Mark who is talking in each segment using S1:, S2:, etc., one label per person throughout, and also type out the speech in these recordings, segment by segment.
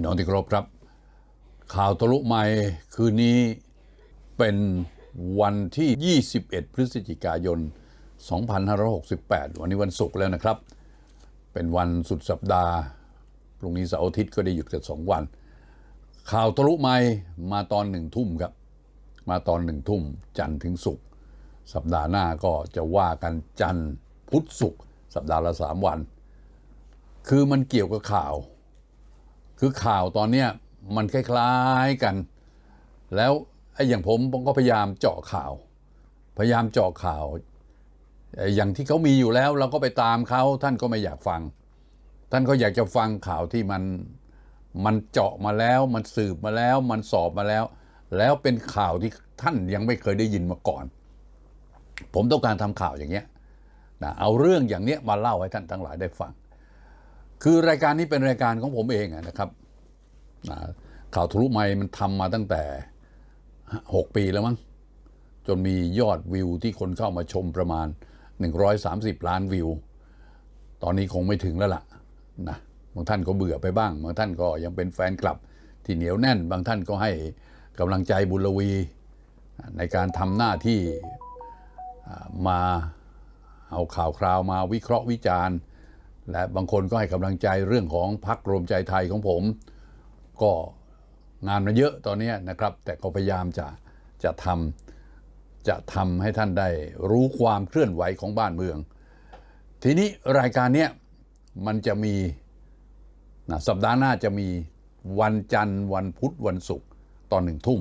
S1: พี่น้องที่เคารพครับ ข่าวทะลุใหม่คืนนี้เป็นวันที่ 21 พฤศจิกายน 2568 วันนี้วันศุกร์แล้วนะครับ เป็นวันสุดสัปดาห์พรุ่งนี้เสาร์อาทิตย์ก็ได้หยุดกันสองวัน ข่าวทะลุใหม่มาตอนหนึ่งทุ่มครับ มาตอนหนึ่งทุ่มจันทร์ถึงศุกร์สัปดาห์หน้าก็จะว่ากันจันทร์พุธศุกร์สัปดาห์ละสามวัน คือมันเกี่ยวกับข่าว คือข่าวตอนเนี้ยมันคล้ายๆกัน แล้วไอ้อย่างผมผมก็พยายามเจาะข่าว พยายามเจาะข่าวไอ้อย่างที่เขามีอยู่แล้วเราก็ไปตามเขาท่านก็ไม่อยากฟัง ท่านก็อยากจะฟังข่าวที่มันมันเจาะมาแล้วมันสืบมาแล้ว มันสอบมาแล้ว แล้วเป็นข่าวที่ท่านยังไม่เคยได้ยินมาก่อน ผมต้องการทำข่าวอย่างเงี้ยนะเอาเรื่องอย่างเนี้ยมาเล่าให้ท่านทั้งหลายได้ฟัง คือรายการนี้เป็นรายการของผมเองนะครับข่าวทะลุไมค์มันทำมาตั้งแต่ 6 ปีแล้วมั้งจนมียอดวิวที่คนเข้ามาชมประมาณ 130 ล้านวิว ตอนนี้คงไม่ถึงแล้วล่ะนะบางท่านก็เบื่อไปบ้าง บางท่านก็ยังเป็นแฟนคลับที่เหนียวแน่น บางท่านก็ให้กำลังใจบุญลวี ในการทำหน้าที่มาเอาข่าวคราวมาวิเคราะห์วิจารณ์ และบางคนก็ให้กำลังใจเรื่องของพักรวมใจไทยของผม ก็งานมันเยอะตอนนี้นะครับ แต่ก็พยายามจะจะทำจะทำให้ท่านได้รู้ความเคลื่อนไหวของบ้านเมือง ทีนี้รายการเนี้ยมันจะมีนะสัปดาห์หน้าจะมีวันจันทร์วันพุธวันศุกร์ตอนหนึ่งทุ่ม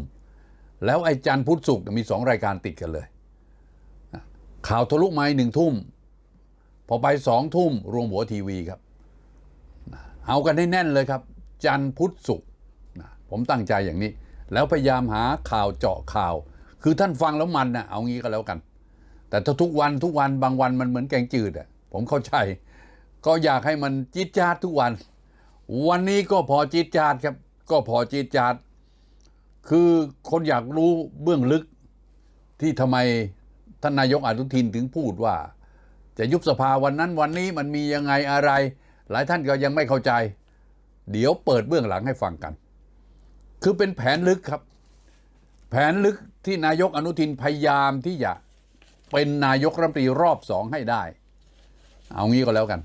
S1: แล้วไอ้จันทร์พุธศุกร์มีสองรายการติดกันเลยข่าวทะลุไม้หนึ่งทุ่ม พอไปสองทุ่มรวมหัวทีวีครับเอากันให้แน่นเลยครับ จันพุทธศุกร์ผมตั้งใจอย่างนี้ แล้วพยายามหาข่าวเจาะข่าว คือท่านฟังแล้วมันนะเอางี้ก็แล้วกัน แต่ถ้าทุกวันทุกวันบางวันมันเหมือนแกงจืดอะผมเข้าใจ ก็อยากให้มันจี๊ดจ๊าดทุกวัน วันนี้ก็พอจี๊ดจ๊าดครับ ก็พอจี๊ดจ๊าดคือคนอยากรู้เบื้องลึกที่ทำไมท่านนายกอนุทินถึงพูดว่า จะยุบสภาวันนั้นวันนี้มันมียังไงอะไร หลายท่านก็ยังไม่เข้าใจ เดี๋ยวเปิดเบื้องหลังให้ฟังกัน คือเป็นแผนลึกครับ แผนลึกที่นายกอนุทินพยายามที่จะเป็นนายกรัฐมนตรีรอบสองให้ได้ เอางี้ก็แล้วกัน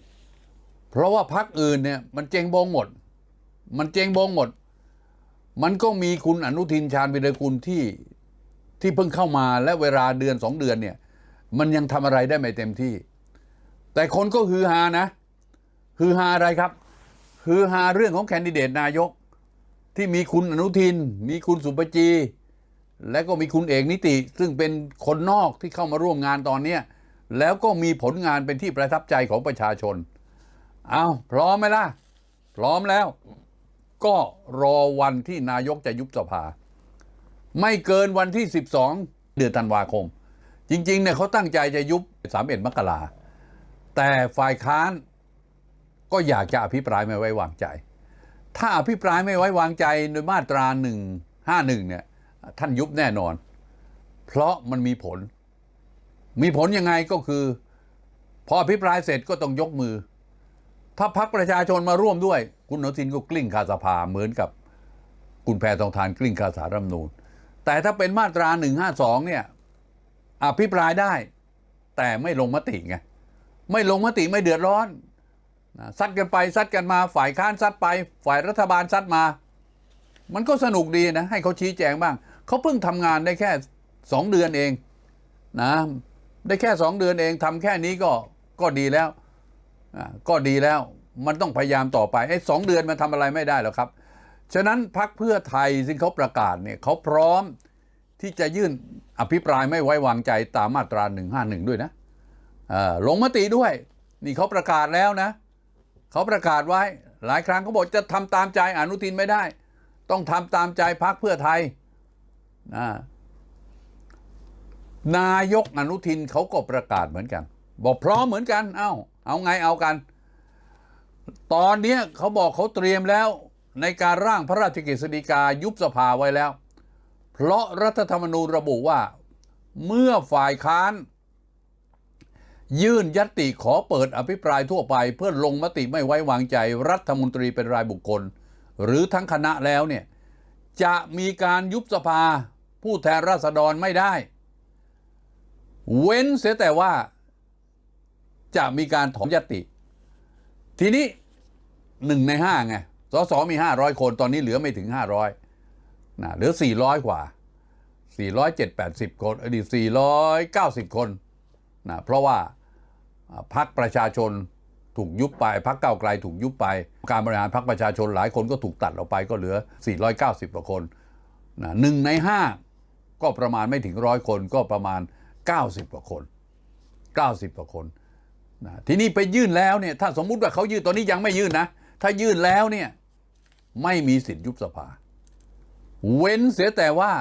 S1: เพราะว่าพักอื่นเนี่ยมันเจงบงหมด มันเจงบงหมด มันก็มีคุณอนุทินชาญวิรกุลที่ที่เพิ่งเข้ามาและเวลาเดือนสองเดือนเนี่ย มันยังทำอะไรได้ไม่เต็มที่ แต่คนก็ฮือฮานะ ฮือฮาอะไรครับ ฮือฮาเรื่องของแคนดิเดตนายก ที่มีคุณอนุทิน มีคุณสุปจี และก็มีคุณเอกนิติ ซึ่งเป็นคนนอกที่เข้ามาร่วมงานตอนเนี้แล้วก็มีผลงานเป็นที่ประทับใจของประชาชน เอาพร้อมไหมล่ะ พร้อมแล้ว ก็รอวันที่นายกจะยุบสภา ไม่เกินวันที่ 12 เดือนธันวาคม จริงๆเนี่ยเขาตั้งใจจะยุบ 31 มกรา แต่ฝ่ายค้านก็อยากจะอภิปรายไม่ไว้วางใจ ถ้าอภิปรายไม่ไว้วางใจโดยมาตรา151เนี่ยท่านยุบแน่นอน เพราะมันมีผล มีผลยังไงก็คือ พออภิปรายเสร็จก็ต้องยกมือ ถ้าพักประชาชนมาร่วมด้วย คุณอนุทินก็กลิ้งคาสภาเหมือนกับคุณแพรทองทานกลิ้งคาสารรัฐมนูญแต่ถ้าเป็นมาตรา152เนี่ยอภิปรายได้ แต่ไม่ลงมติไง ไม่ลงมติไม่เดือดร้อนนะซัดกันไปซัดกันมาฝ่ายค้านซัดไป ฝ่ายรัฐบาลซัดมา มันก็สนุกดีนะให้เขาชี้แจงบ้างเขาเพิ่งทำงานได้แค่สองเดือนเองนะได้แค่สองเดือนเองทำแค่นี้ก็ก็ดีแล้วก็ดีแล้วมันต้องพยายามต่อไปไอ้สองเดือนมันทำอะไรไม่ได้หรอกครับ ฉะนั้นพักเพื่อไทยซึ่งเขาประกาศเนี่ยเขาพร้อมที่จะยื่นอภิปรายไม่ไว้วางใจตามมาตรา151ด้วยนะ ลงมติด้วย นี่เขาประกาศแล้วนะเขาประกาศไว้ หลายครั้งเขาบอกจะทำตามใจอนุทินไม่ได้ ต้องทำตามใจพักเพื่อไทยนะนายกอนุทินเขาก็ประกาศเหมือนกัน บอกพร้อมเหมือนกันเอ้า เอาไงเอากัน ตอนเนี้ยเขาบอกเขาเตรียมแล้ว ในการร่างพระราชกฤษฎีกายุบสภาไว้แล้ว เพราะรัฐธรรมนูญระบุว่า เมื่อฝ่ายค้าน ยื่นยตติขอเปิดอภิปรายทั่วไป เพื่อลงมติไม่ไว้วางใจรัฐมนตรีเป็นรายบุคคล หรือทั้งคณะแล้วเนี่ยจะมีการยุบสภาผู้แทนราษฎรไม่ได้ เว้นเสียแต่ว่าจะมีการถอนยติ ทีนี้หนึ่งในห้าไงสสมีห้าร้อยคนตอนนี้เหลือไม่ถึงห้าร้อยนะเหลือสี่ร้อยกว่าสี่ร้อยเจ็ดแปดสิบคนอดีตสี่ร้อยเก้าสิบคนนะเพราะว่า พรรคประชาชนถูกยุบไปพรรคก้าไกลถูกยุบไป การบริหารพรรคประชาชนหลายคนก็ถูกตัดออกไปก็เหลือ 490กว่าคนนะหนึ่งในห้าก็ประมาณไม่ถึงร้อยคนก็ประมาณ 90กว่าคน 90กว่าคนนะทีนี้ไปยื่นแล้วเนี่ยถ้าสมมุติว่าเขายื่นตอนนี้ยังไม่ยื่นนะ ถ้ายื่นแล้วเนี่ยไม่มีสิทธิ์ยุบสภา เว้นเสียแต่ว่า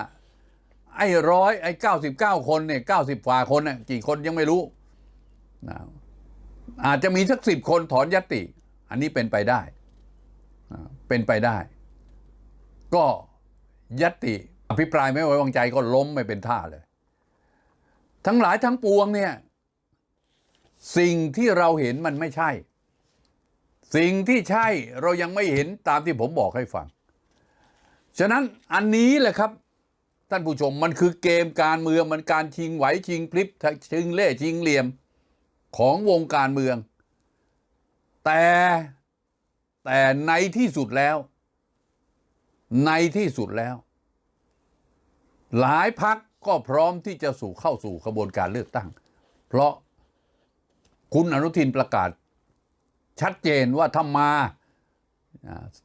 S1: ไอ้ร้อยไอ้เก้าสิบเก้าคนเนี่ยเก้าสิบฝ่าคนน่ะกี่คนยังไม่รู้ นะอาจจะมีสักสิบคนถอนยติ อันนี้เป็นไปได้ เป็นไปได้ ก็ยติอภิปรายไม่ไว้วางใจก็ล้มไม่เป็นท่าเลย ทั้งหลายทั้งปวงเนี่ย สิ่งที่เราเห็นมันไม่ใช่ สิ่งที่ใช่เรายังไม่เห็นตามที่ผมบอกให้ฟัง ฉะนั้นอันนี้แหละครับท่านผู้ชมมันคือเกมการเมืองมันการชิงไหวชิงพลิบชิงเล่ชิงเหลี่ยม ของวงการเมือง แต่แต่ในที่สุดแล้ว ในที่สุดแล้ว หลายพักก็พร้อมที่จะสู่เข้าสู่กระบวนการเลือกตั้ง เพราะคุณอนุทินประกาศ ชัดเจนว่าถ้ามา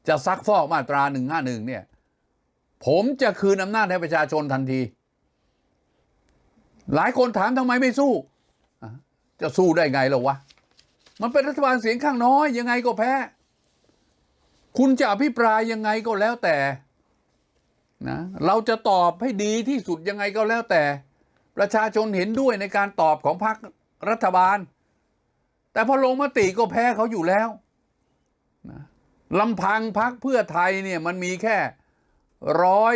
S1: จะซักฟอกมาตราหนึ่งห้าหนึ่งเนี่ย ผมจะคืนอำนาจให้ประชาชนทันที หลายคนถามทำไมไม่สู้ จะสู้ได้ไงล่ะวะ มันเป็นรัฐบาลเสียงข้างน้อย ยังไงก็แพ้ คุณจะอภิปรายยังไงก็แล้วแต่นะเราจะตอบให้ดีที่สุดยังไงก็แล้วแต่ ประชาชนเห็นด้วยในการตอบของพรรครัฐบาล แต่พอลงมติก็แพ้เขาอยู่แล้วนะลำพังพรรคเพื่อไทยเนี่ยมันมีแค่ร้อย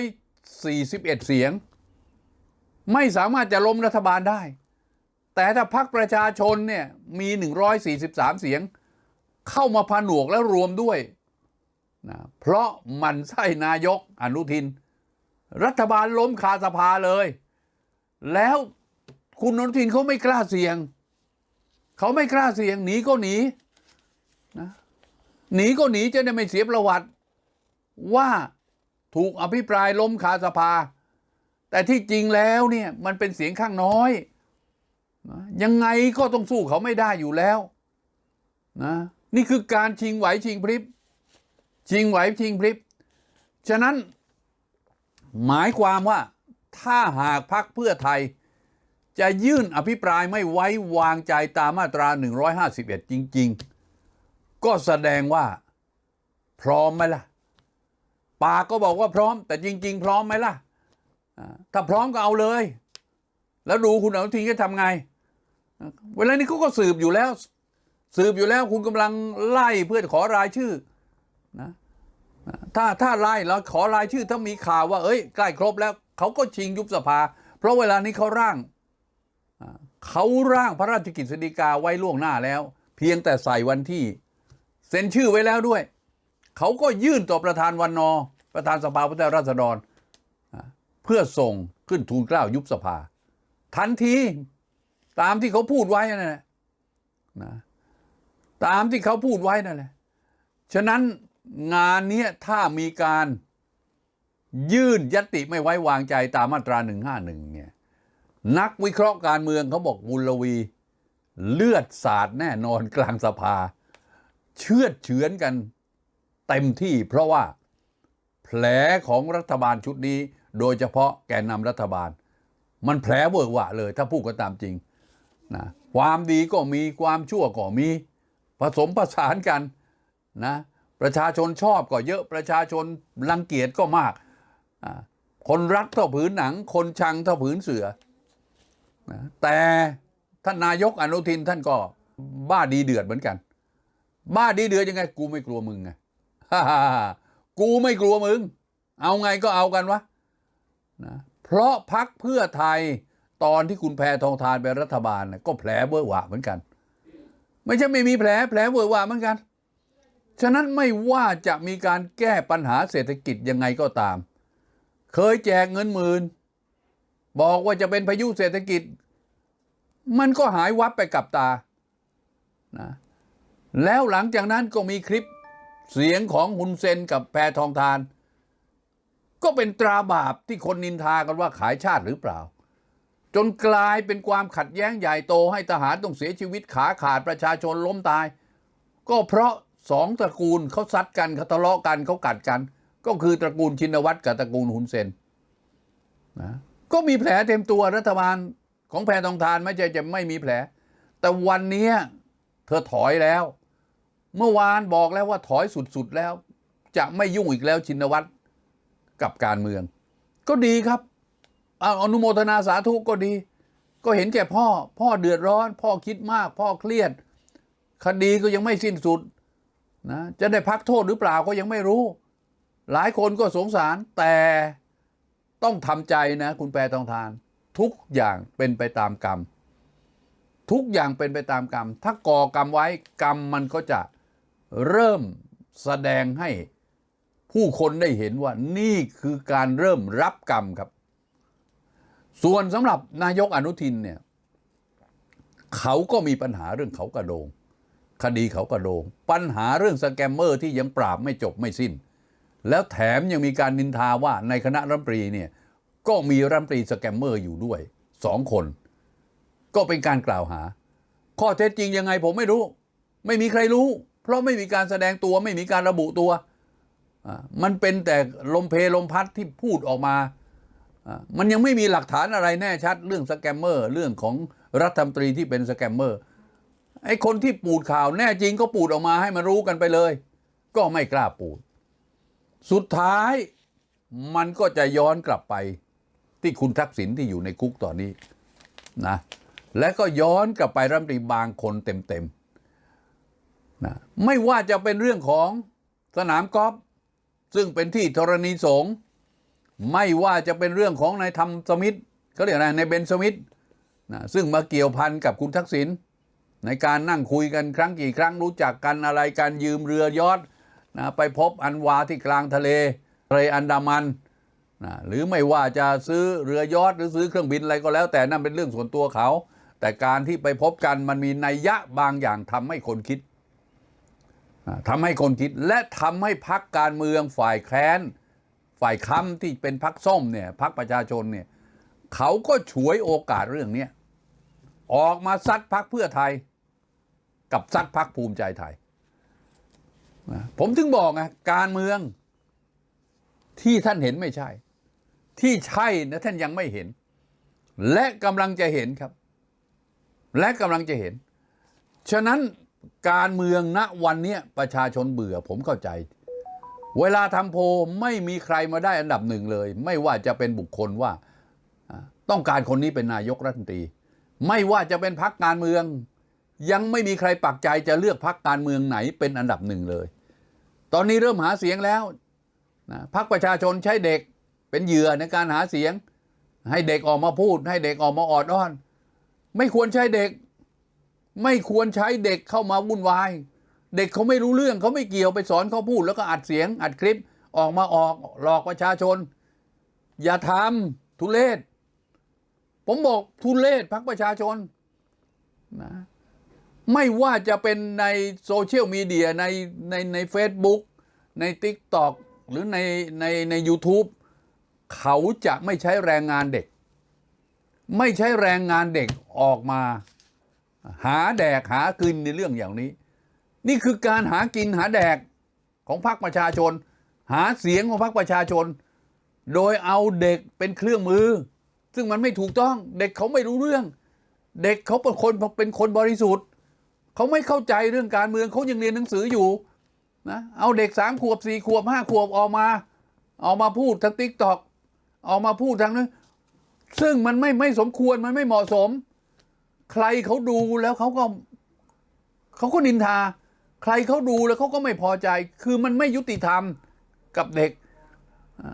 S1: สี่สิบเอ็ดเสียง ไม่สามารถจะล้มรัฐบาลได้ แต่ถ้าพรรคประชาชนเนี่ยมี 143 เสียง เข้ามาผนวกแล้วรวมด้วยนะเพราะมันไส้นายกอนุทิน รัฐบาลล้มคาสภาเลย แล้วคุณอนุทินเขาไม่กล้าเสี่ยง เขาไม่กล้าเสี่ยงหนีก็หนีนะหนีก็หนีจะได้ไม่เสียประวัติ ว่าถูกอภิปรายล้มคาสภา แต่ที่จริงแล้วเนี่ยมันเป็นเสียงข้างน้อย นะยังไงก็ต้องสู้เขาไม่ได้อยู่แล้วนะนี่คือการชิงไหวชิงพริบ ชิงไหวชิงพริบ ฉะนั้นหมายความว่าถ้าหากพักเพื่อไทย จะยื่นอภิปรายไม่ไว้วางใจตามมาตรา 151 จริง ๆ ก็แสดงว่าพร้อมไหมล่ะปากก็บอกว่าพร้อม แต่จริง ๆ พร้อมไหมล่ะ ถ้าพร้อมก็เอาเลย แล้วดูคุณอนุทินจะทำไง เวลานี้เขาก็สืบอยู่แล้ว สืบอยู่แล้วคุณกำลังไล่เพื่อขอรายชื่อนะถ้าถ้าไล่แล้วขอรายชื่อถ้ามีข่าวว่า เอ้ยใกล้ครบแล้วเขาก็ชิงยุบสภา เพราะเวลานี้เขาร่างเขาร่างพระราชกิจสีกาไว้ล่วงหน้าแล้ว เพียงแต่ใส่วันที่เซ็นชื่อไว้แล้วด้วย เขาก็ยื่นต่อประธานวันนอ ประธานสภาผู้แทนราษฎร เพื่อส่งขึ้นทูลเกล้ายุบสภา ทันที ตามที่เขาพูดไว้นั่นแหละนะตามที่เขาพูดไว้นั่นแหละฉะนั้นงานนี้ถ้ามีการยื่นยติไม่ไว้วางใจตามมาตรา 151 เนี่ย นักวิเคราะห์การเมืองเขาบอกบุลวี เลือดสาดแน่นอนกลางสภา เชือดเฉือนกันเต็มที่เพราะว่าแผลของรัฐบาลชุดนี้ โดยเฉพาะแกนนำรัฐบาล มันแผลเวอะหวะเลยถ้าพูดก็ตามจริง นะความดีก็มีความชั่วก็มี ผสมผสานกันนะประชาชนชอบก็เยอะประชาชนรังเกียจก็มาก คนรักเท่าผืนหนัง คนชังเท่าผืนเสือนะแต่ท่านนายกอนุทินท่านก็บ้าดีเดือดเหมือนกัน บ้าดีเดือดยังไง กูไม่กลัวมึงไงกูไม่กลัวมึง เอาไงก็เอากันวะนะเพราะพักเพื่อไทย ตอนที่คุณแพทองทานเป็นรัฐบาลก็แผลเบอร์หวะเหมือนกัน ไม่ใช่ไม่มีแผลแผลเวอะหวะเหมือนกัน ฉะนั้นไม่ว่าจะมีการแก้ปัญหาเศรษฐกิจยังไงก็ตาม เคยแจกเงินหมื่นบอกว่าจะเป็นพายุเศรษฐกิจ มันก็หายวับไปกับตานะแล้วหลังจากนั้นก็มีคลิปเสียงของฮุนเซนกับแพทองทาน ก็เป็นตราบาปที่คนนินทากันว่าขายชาติหรือเปล่า จนกลายเป็นความขัดแย้งใหญ่โตให้ทหารต้องเสียชีวิตขาขาดประชาชนล้มตาย ก็เพราะสองตระกูลเขาซัดกันเขาทะเลาะกันเขากัดกัน ก็คือตระกูลชินวัตรกับตระกูลฮุนเซนนะก็มีแผลเต็มตัวรัฐบาลของแพทองทานไม่ใช่จะไม่มีแผล แต่วันนี้เธอถอยแล้ว เมื่อวานบอกแล้วว่าถอยสุดๆแล้ว จะไม่ยุ่งอีกแล้วชินวัตรกับการเมือง ก็ดีครับ เอาอนุโมทนาสาธุก็ดี ก็เห็นแก่พ่อ พ่อเดือดร้อน พ่อคิดมาก พ่อเครียด คดีก็ยังไม่สิ้นสุดนะจะได้พักโทษหรือเปล่าก็ยังไม่รู้ หลายคนก็สงสารแต่ต้องทำใจนะ คุณแปรตองทาน ทุกอย่างเป็นไปตามกรรม ทุกอย่างเป็นไปตามกรรม ถ้าก่อกรรมไว้กรรมมันก็จะเริ่มแสดงให้ผู้คนได้เห็นว่านี่คือการเริ่มรับกรรมครับ ส่วนสำหรับนายกอนุทินเนี่ยเขาก็มีปัญหาเรื่องเขากระโดง คดีเขากระโดง ปัญหาเรื่องสแกมเมอร์ที่ยังปราบไม่จบไม่สิ้น แล้วแถมยังมีการนินทาว่าในคณะรัฐมนตรีเนี่ยก็มีรัฐมนตรีสแกมเมอร์อยู่ด้วยสองคน ก็เป็นการกล่าวหา ข้อเท็จจริงยังไงผมไม่รู้ ไม่มีใครรู้ เพราะไม่มีการแสดงตัวไม่มีการระบุตัว มันเป็นแต่ลมเพลลมพัดที่พูดออกมา มันยังไม่มีหลักฐานอะไรแน่ชัด เรื่องสแกมเมอร์เรื่องของรัฐมนตรีที่เป็นสแกมเมอร์ไอ้คนที่ปูดข่าวแน่จริงก็ปูดออกมาให้มันรู้กันไปเลย ก็ไม่กล้าปูด สุดท้ายมันก็จะย้อนกลับไปที่คุณทักษิณที่อยู่ในคุกตอนนี้นะและก็ย้อนกลับไปรัฐมนตรีบางคนเต็มๆนะไม่ว่าจะเป็นเรื่องของสนามกอล์ฟซึ่งเป็นที่ธรณีสงฆ์ ไม่ว่าจะเป็นเรื่องของนายธรรมสมิธเขาเรียกอะไรนายเบนสมิธนะซึ่งมาเกี่ยวพันกับคุณทักษิณในการนั่งคุยกันครั้งกี่ครั้งรู้จักกันอะไรการยืมเรือยอทนะไปพบอันวาที่กลางทะเลทะเลอันดามันนะหรือไม่ว่าจะซื้อเรือยอทหรือซื้อเครื่องบินอะไรก็แล้ว แต่นั่นเป็นเรื่องส่วนตัวเขา แต่การที่ไปพบกันมันมีนัยยะบางอย่างทำให้คนคิดอ่าทำให้คนคิดและทำให้พักการเมืองฝ่ายแค้น ฝ่ายค้ำที่เป็นพักส้มเนี่ยพักประชาชนเนี่ยเขาก็ฉวยโอกาสเรื่องเนี้ออกมาซัดพักเพื่อไทย กับซัดพักภูมิใจไทย ผมถึงบอกไงการเมือง ที่ท่านเห็นไม่ใช่ ที่ใช่นะท่านยังไม่เห็น และกำลังจะเห็นครับ และกำลังจะเห็น ฉะนั้นการเมืองณวันนี้ประชาชนเบื่อผมเข้าใจ เวลาทำโพไม่มีใครมาได้อันดับหนึ่งเลย ไม่ว่าจะเป็นบุคคลว่าอ่าต้องการคนนี้เป็นนายกรัฐมนตรี ไม่ว่าจะเป็นพักการเมือง ยังไม่มีใครปักใจจะเลือกพักการเมืองไหนเป็นอันดับหนึ่งเลย ตอนนี้เริ่มหาเสียงแล้วนะพักประชาชนใช้เด็กเป็นเหยื่อในการหาเสียง ให้เด็กออกมาพูด ให้เด็กออกมาออดอ้อน ไม่ควรใช้เด็ก ไม่ควรใช้เด็กเข้ามาวุ่นวาย เด็กเขาไม่รู้เรื่องเขาไม่เกี่ยวไปสอนเขาพูด แล้วก็อัดเสียงอัดคลิปออกมาออกหลอกประชาชน อย่าทำทุเลศผมบอกทุเลศพักประชาชนนะไม่ว่าจะเป็นในโซเชียลมีเดียในในใน Facebook ใน TikTok หรือในในใน u t u b e เขาจะไม่ใช้แรงงานเด็ก ไม่ใช้แรงงานเด็กออกมา หาแดกหากินในเรื่องอย่างนี้ นี่คือการหากินหาแดกของพรรคประชาชน หาเสียงของพรรคประชาชน โดยเอาเด็กเป็นเครื่องมือ ซึ่งมันไม่ถูกต้อง เด็กเขาไม่รู้เรื่อง เด็กเขาเป็นคนเป็นคนบริสุทธิ์เขาไม่เข้าใจเรื่องการเมืองเขายังเรียนหนังสืออยู่นะเอาเด็กสามขวบสี่ขวบห้าขวบออกมา ออกมาพูดทางติ๊กตอกออกมาพูดทางนั้นซึ่งมันไม่ไม่สมควรมันไม่เหมาะสม ใครเขาดูแล้วเขาก็เขาก็นินทา ใครเขาดูแล้วเขาก็ไม่พอใจ คือมันไม่ยุติธรรมกับเด็ก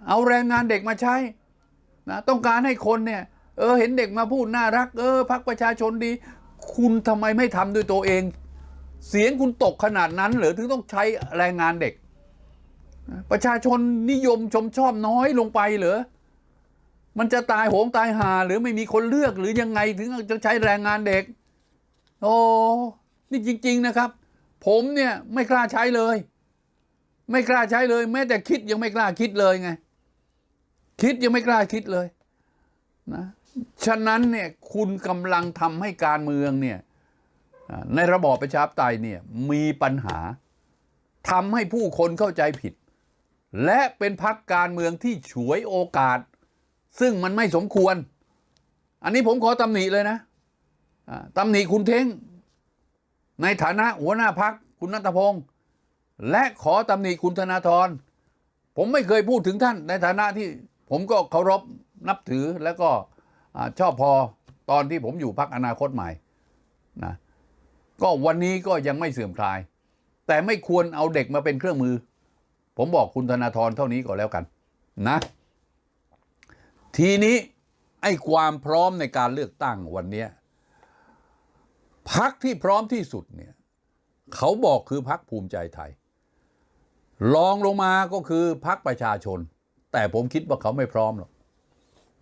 S1: เอาแรงงานเด็กมาใช้นะต้องการให้คนเนี่ยเออเห็นเด็กมาพูดน่ารัก เออพักประชาชนดี คุณทำไมไม่ทำด้วยตัวเอง เสียงคุณตกขนาดนั้นหรือถึงต้องใช้แรงงานเด็ก ประชาชนนิยมชมชอบน้อยลงไปเหรอมันจะตายโหงตายหา หรือไม่มีคนเลือกหรือยังไงถึงจะใช้แรงงานเด็ก โอ้นี่จริง ๆนะครับ ผมเนี่ยไม่กล้าใช้เลย ไม่กล้าใช้เลย แม้แต่คิดยังไม่กล้าคิดเลยไง คิดยังไม่กล้าคิดเลยนะฉะนั้นเนี่ยคุณกำลังทำให้การเมืองเนี่ยในระบอบประชาธิปไตยเนี่ยมีปัญหาทำให้ผู้คนเข้าใจผิด และเป็นพักการเมืองที่ฉวยโอกาส ซึ่งมันไม่สมควร อันนี้ผมขอตำหนิเลยนะตำหนิคุณเท้ง ในฐานะหัวหน้าพักคุณนัทพงศ์และขอตำหนิคุณธนาธรผมไม่เคยพูดถึงท่านในฐานะที่ผมก็เคารพนับถือแล้วก็ชอบพอตอนที่ผมอยู่พักอนาคตใหม่นะก็วันนี้ก็ยังไม่เสื่อมคลาย แต่ไม่ควรเอาเด็กมาเป็นเครื่องมือ ผมบอกคุณธนาธรเท่านี้ก็แล้วกันนะ ทีนี้ไอ้ความพร้อมในการเลือกตั้งวันนี้ พักที่พร้อมที่สุดเนี่ยเขาบอกคือพักภูมิใจไทยรองลงมาก็คือพักประชาชน แต่ผมคิดว่าเขาไม่พร้อมหรอก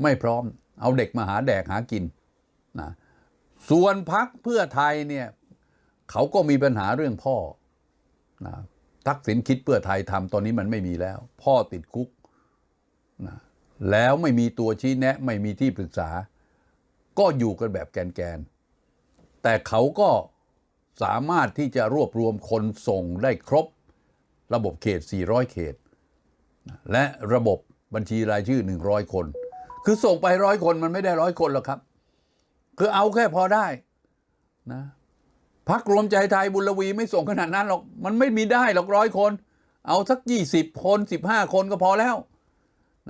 S1: ไม่พร้อม เอาเด็กมาหาแดกหากินนะส่วนพักเพื่อไทยเนี่ยเขาก็มีปัญหาเรื่องพ่อนะทักษิณคิดเพื่อไทยทำตอนนี้มันไม่มีแล้ว พ่อติดคุกนะแล้วไม่มีตัวชี้แนะ ไม่มีที่ปรึกษา ก็อยู่กันแบบแกนๆ แต่เขาก็สามารถที่จะรวบรวมคนส่งได้ครบระบบเขต 400 เขต และระบบบัญชีรายชื่อ 100 คน คือส่งไปร้อยคนมันไม่ได้ร้อยคนหรอกครับ คือเอาแค่พอได้นะพักรวมใจไทยบุญวีไม่ส่งขนาดนั้นหรอก มันไม่มีได้หรอกร้อยคน เอาสัก 20 คน 15 คนก็พอแล้ว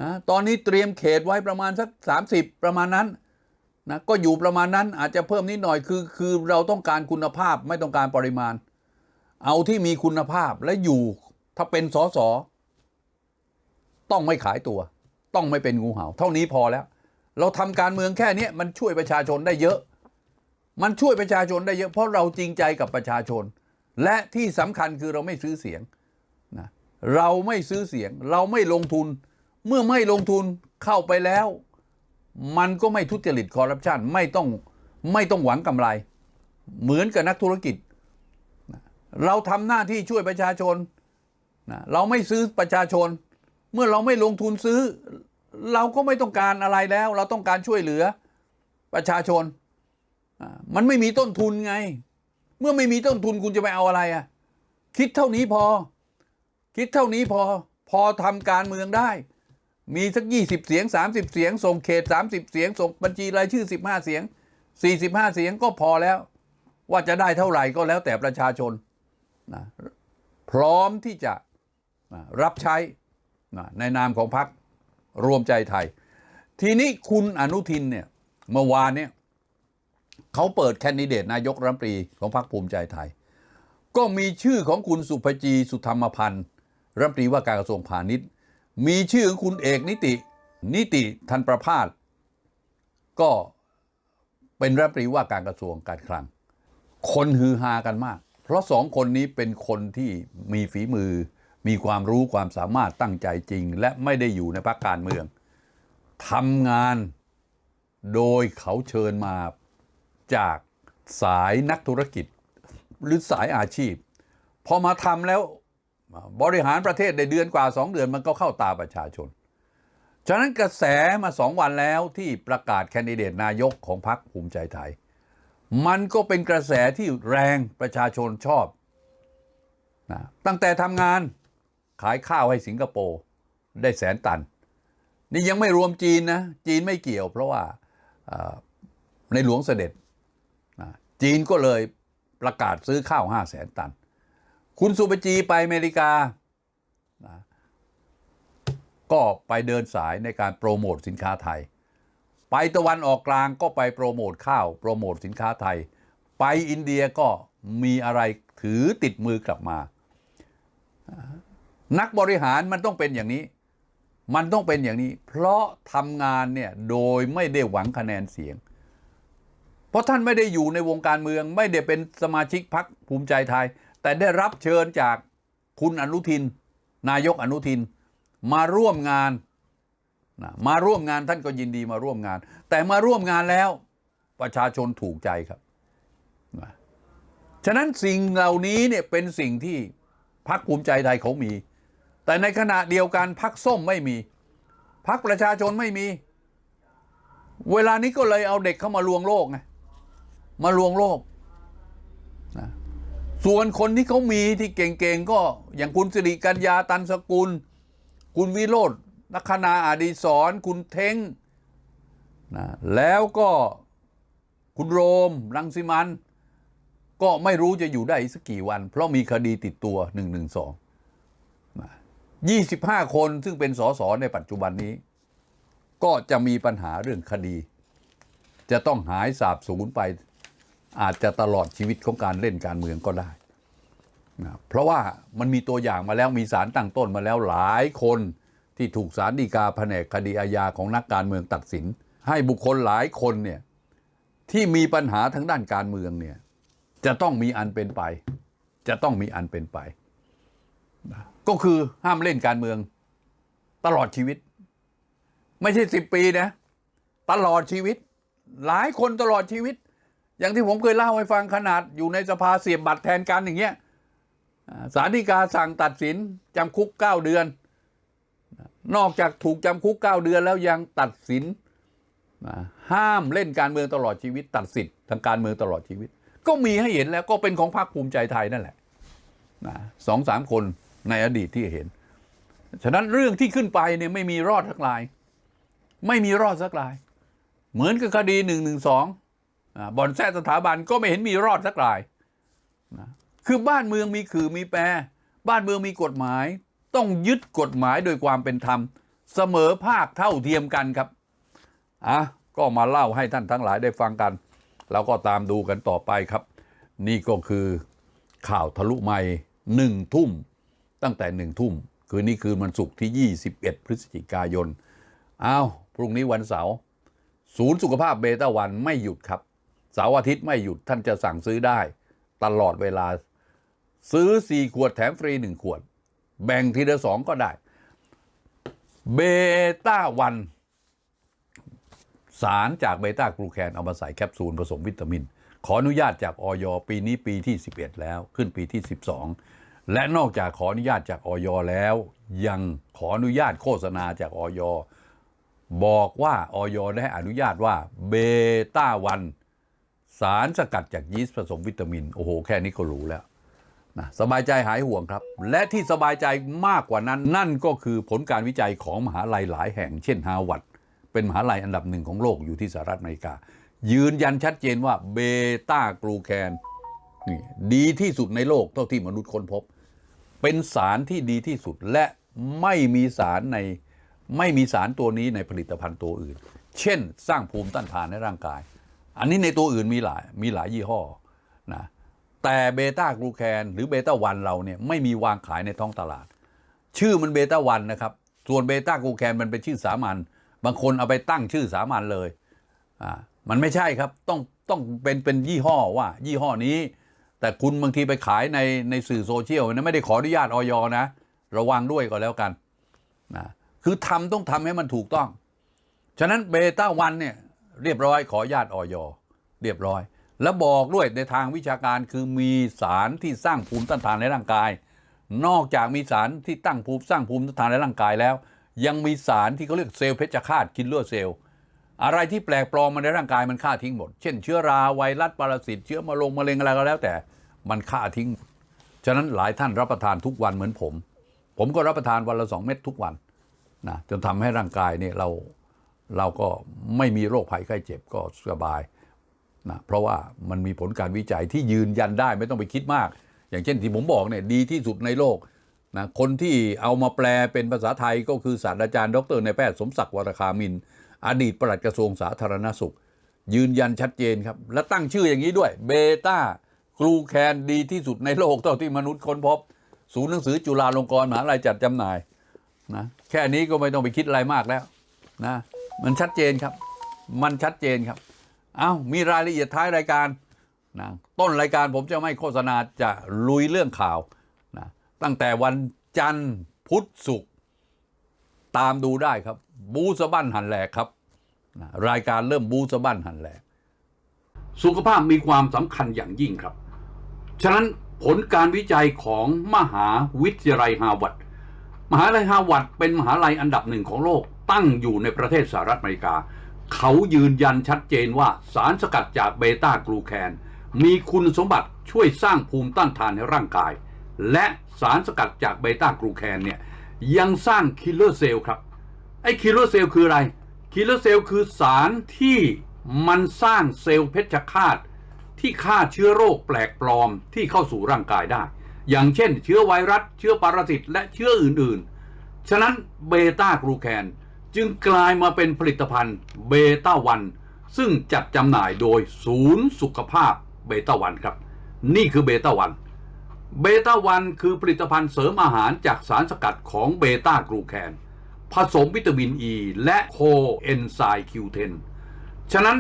S1: นะตอนนี้เตรียมเขตไว้ประมาณสัก 30 ประมาณนั้น นะก็อยู่ประมาณนั้นอาจจะเพิ่มนิดหน่อยคือ คือเราต้องการคุณภาพไม่ต้องการปริมาณ เอาที่มีคุณภาพและอยู่ถ้าเป็นสอสอต้องไม่ขายตัว ต้องไม่เป็นงูเห่า เท่านี้พอแล้ว เราทำการเมืองแค่นี้มันช่วยประชาชนได้เยอะ มันช่วยประชาชนได้เยอะ เพราะเราจริงใจกับประชาชน และที่สำคัญคือเราไม่ซื้อเสียงนะเราไม่ซื้อเสียง เราไม่ลงทุน เมื่อไม่ลงทุนเข้าไปแล้ว มันก็ไม่ทุจริตคอร์รัปชันไม่ต้องไม่ต้องหวังกำไร เหมือนกับนักธุรกิจ เราทำหน้าที่ช่วยประชาชนนะเราไม่ซื้อประชาชน เมื่อเราไม่ลงทุนซื้อ เราก็ไม่ต้องการอะไรแล้ว เราต้องการช่วยเหลือประชาชน มันไม่มีต้นทุนไง เมื่อไม่มีต้นทุนคุณจะไปเอาอะไรอะคิดเท่านี้พอ คิดเท่านี้พอ พอทำการเมืองได้ มีสักยี่สิบเสียงสามสิบเสียง ส่งเขตสามสิบเสียง ส่งบัญชีรายชื่อสิบห้าเสียงสี่สิบห้าเสียงก็พอแล้ว ว่าจะได้เท่าไหร่ก็แล้วแต่ประชาชนนะพร้อมที่จะนะรับใช้นะในนามของพรรครวมใจไทย ทีนี้คุณอนุทินเนี่ยเมื่อวานเนี่ยเขาเปิดแคนดิเดตนายกรัฐมนตรีของพรรคภูมิใจไทย ก็มีชื่อของคุณสุภจีสุธรรมพันธ์รัฐมนตรีว่าการกระทรวงพาณิชย์ มีชื่อของคุณเอกนิติ นิติทันประพาสก็เป็นรัฐมนตรีว่าการกระทรวงการคลัง คนฮือฮากันมาก เพราะสองคนนี้เป็นคนที่มีฝีมือ มีความรู้ความสามารถตั้งใจจริง และไม่ได้อยู่ในพรรคการเมืองทำงานโดยเขาเชิญมาจากสายนักธุรกิจ หรือสายอาชีพ พอมาทำแล้ว บริหารประเทศได้เดือนกว่าสองเดือนมันก็เข้าตาประชาชน ฉะนั้นกระแสมาสองวันแล้วที่ประกาศแคนดิเดตนายกของพรรคภูมิใจไทย มันก็เป็นกระแสที่แรงประชาชนชอบนะตั้งแต่ทำงานขายข้าวให้สิงคโปร์ได้แสนตัน นี่ยังไม่รวมจีนนะ จีนไม่เกี่ยวเพราะว่าในหลวงเสด็จ จีนก็เลยประกาศซื้อข้าวห้าแสนตัน คุณสุปจีไปอเมริกานะก็ไปเดินสายในการโปรโมทสินค้าไทย ไปตะวันออกกลางก็ไปโปรโมทข้าว โปรโมทสินค้าไทย ไปอินเดียก็มีอะไรถือติดมือกลับมา นักบริหารมันต้องเป็นอย่างนี้ มันต้องเป็นอย่างนี้ เพราะทำงานเนี่ยโดยไม่ได้หวังคะแนนเสียง เพราะท่านไม่ได้อยู่ในวงการเมือง ไม่ได้เป็นสมาชิกพรรคภูมิใจไทย แต่ได้รับเชิญจากคุณอนุทิน นายกอนุทิน มาร่วมงานนะมาร่วมงานท่านก็ยินดีมาร่วมงาน แต่มาร่วมงานแล้วประชาชนถูกใจครับนะฉะนั้นสิ่งเหล่านี้เนี่ยเป็นสิ่งที่พรรคภูมิใจไทยเขามี แต่ในขณะเดียวกันพรรคส้มไม่มีพรรคประชาชนไม่มี เวลานี้ก็เลยเอาเด็กเข้ามาลวงโลกไงมาลวงโลก ส่วนคนที่เขามีที่เก่งๆ ก็อย่างคุณสิริกัญญาตันสกุล คุณวิโรจน์ลัคนาอดีศรคุณเท้งนะแล้วก็คุณโรม รังสิมัน ก็ไม่รู้จะอยู่ได้สักกี่วัน เพราะมีคดีติดตัว1นึนะ25คนซึ่งเป็นสสในปัจจุบันนี้ ก็จะมีปัญหาเรื่องคดี จะต้องหายสาบสูญไป อาจจะตลอดชีวิตของการเล่นการเมืองก็ได้นะเพราะว่ามันมีตัวอย่างมาแล้วมีสารตั้งต้นมาแล้วหลายคนที่ถูกสารดีกาแผนกคดีอาญาของนักการเมืองตัดสิน ให้บุคคลหลายคนเนี่ยที่มีปัญหาทางด้านการเมืองเนี่ยจะต้องมีอันเป็นไป จะต้องมีอันเป็นไปนะก็คือห้ามเล่นการเมืองตลอดชีวิต ไม่ใช่สิบปีนะ ตลอดชีวิต หลายคนตลอดชีวิต อย่างที่ผมเคยเล่าให้ฟังขนาดอยู่ในสภาเสียบบัตรแทนกันอย่างเงี้ยอ่าศาลฎีกาสั่งตัดสินจำคุก 9 เดือน นอกจากถูกจำคุก 9 เดือนแล้วยังตัดสิน ห้ามเล่นการเมืองตลอดชีวิต ตัดสิทธิ์ทางการเมืองตลอดชีวิต ก็มีให้เห็นแล้วก็เป็นของพรรคภูมิใจไทยนั่นแหละสองสามคนในอดีตที่เห็น ฉะนั้นเรื่องที่ขึ้นไปเนี่ยไม่มีรอดสักราย ไม่มีรอดสักราย เหมือนกับคดีหนึ่งหนึ่งสอง บ่อนแทรกสถาบันก็ไม่เห็นมีรอดสักรายนะคือบ้านเมืองมีคือมีแปร บ้านเมืองมีกฎหมาย ต้องยึดกฎหมายโดยความเป็นธรรม เสมอภาคเท่าเทียมกันครับอะก็มาเล่าให้ท่านทั้งหลายได้ฟังกัน แล้วก็ตามดูกันต่อไปครับ นี่ก็คือข่าวทะลุไม่หนึ่งทุ่ม ตั้งแต่หนึ่งทุ่ม คืนนี้คืนวันศุกร์ที่ 21 พฤศจิกายนอ้าวพรุ่งนี้วันเสาร์ศูนย์สุขภาพเบต้าวันไม่หยุดครับ เสาร์อาทิตย์ไม่หยุดท่านจะสั่งซื้อได้ ตลอดเวลา ซื้อ 4 ขวดแถมฟรี 1 ขวด แบ่งทีละสองก็ได้ เบต้าวัน สารจากเบต้ากลูแคนเอามาใส่แคปซูลผสมวิตามิน ขออนุญาตจากออยปีนี้ปีที่ 11 แล้วขึ้นปีที่ 12 และนอกจากขออนุญาตจากออยแล้ว ยังขออนุญาตโฆษณาจากออยบอกว่าออยได้อนุญาตว่าเบต้าวัน สารสกัดจากยีสต์ผสมวิตามิน โอ้โห แค่นี้ก็รู้แล้วนะสบายใจหายห่วงครับ และที่สบายใจมากกว่านั้น นั่นก็คือผลการวิจัยของมหาลัยหลายแห่ง เช่นฮาวาดเป็นมหาลัยอันดับหนึ่งของโลกอยู่ที่สหรัฐอเมริกา ยืนยันชัดเจนว่าเบต้ากลูแคนนี่ดีที่สุดในโลกเท่าที่มนุษย์ค้นพบ เป็นสารที่ดีที่สุดและไม่มีสารในไม่มีสารตัวนี้ในผลิตภัณฑ์ตัวอื่น เช่น สร้างภูมิต้านทานในร่างกาย อันนี้ในตัวอื่นมีหลายมีหลายยี่ห้อนะแต่เบต้ากลูแคนหรือเบต้าวันเราเนี่ยไม่มีวางขายในท้องตลาด ชื่อมันเบต้าวันนะครับ ส่วนเบต้ากลูแคนมันเป็นชื่อสามัญบางคนเอาไปตั้งชื่อสามัญเลยอ่ามันไม่ใช่ครับต้องต้องเป็นเป็นยี่ห้อว่า ยี่ห้อนี้ แต่คุณบางทีไปขายในในสื่อโซเชียลนะไม่ได้ขออนุญาตออยนะ ระวังด้วยก็แล้วกันนะคือทำต้องทำให้มันถูกต้อง ฉะนั้นเบต้าวันเนี่ย เรียบร้อยขอญาตออยเรียบร้อย แล้วบอกด้วยในทางวิชาการคือมีสารที่สร้างภูมิต้านทานในร่างกาย นอกจากมีสารที่ตั้งภูมิสร้างภูมิต้านทานในร่างกายแล้ว ยังมีสารที่เขาเรียกเซลล์เพชฌฆาตคิลเลอร์เซลล์อะไรที่แปลกปลอมมาในร่างกายมันฆ่าทิ้งหมด เช่น เชื้อราไวรัสปรสิตเชื้อมะลงมะเร็งอะไรก็แล้ว แต่มันฆ่าทิ้ง ฉะนั้นหลายท่านรับประทานทุกวันเหมือนผม ผมก็รับประทานวันละสองเม็ดทุกวันนะจนทำให้ร่างกายเนี่ยเรา เราก็ไม่มีโรคภัยไข้เจ็บก็สบายนะเพราะว่ามันมีผลการวิจัยที่ยืนยันได้ไม่ต้องไปคิดมาก อย่างเช่นที่ผมบอกเนี่ยดีที่สุดในโลกนะคนที่เอามาแปลเป็นภาษาไทยก็คือศาสตราจารย์ ดรนายแพทย์สมศักดิ์วรคามิน อดีตปลัดกระทรวงสาธารณสุข ยืนยันชัดเจนครับ และตั้งชื่ออย่างนี้ด้วยเบต้ากลูแคนดีที่สุดในโลกเท่าที่มนุษย์ค้นพบ ศูนย์หนังสือจุฬาลงกรณ์มหาลัยจัดจำหน่ายนะแค่นี้ก็ไม่ต้องไปคิดอะไรมากแล้วนะ มันชัดเจนครับ มันชัดเจนครับ เอามีรายละเอียดท้ายรายการนะต้นรายการผมจะไม่โฆษณาจะลุยเรื่องข่าวนะตั้งแต่วันจันทร์พุธศุกร์ตามดูได้ครับ บูสะบั้นหันแหลกครับนะรายการเริ่มบูสะบั้นหันแหลก สุขภาพมีความสำคัญอย่างยิ่งครับ ฉะนั้นผลการวิจัยของมหาวิทยาลัยฮาร์วาร์ดมหาลัยฮาร์วาร์ดเป็นมหาลัยอันดับหนึ่งของโลก ตั้งอยู่ในประเทศสหรัฐอเมริกา เขายืนยันชัดเจนว่าสารสกัดจากเบต้ากลูแคน มีคุณสมบัติช่วยสร้างภูมิต้านทานในร่างกาย และสารสกัดจากเบต้ากลูแคนเนี่ยยังสร้างคิลเลอร์เซลล์ครับ ไอ้คิลเลอร์เซลล์คืออะไร คิลเลอร์เซลล์คือสารที่มันสร้างเซลล์เพชฌฆาตที่ฆ่าเชื้อโรคแปลกปลอมที่เข้าสู่ร่างกายได้ อย่างเช่น เชื้อไวรัส เชื้อปรสิตและเชื้ออื่นๆ ฉะนั้นเบต้ากลูแคน จึงกลายมาเป็นผลิตภัณฑ์เบต้าวันซึ่งจัดจำหน่ายโดยศูนย์สุขภาพเบต้าวันครับ นี่คือเบต้าวันเบต้าวันคือผลิตภัณฑ์เสริมอาหารจากสารสกัดของเบต้ากลูแคน ผสมวิตามินอ e ีและโคเอนไซม์ Q10 ฉะนั้น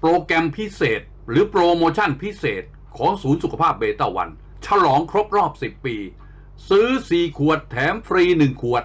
S1: โปรแกรมพิเศษหรือโปรโมชั่นพิเศษของศูนย์สุขภาพเบต้าวัน ฉลองครบรอบ 10 ปี ซื้อ 4 ขวดแถมฟรี 1 ขวด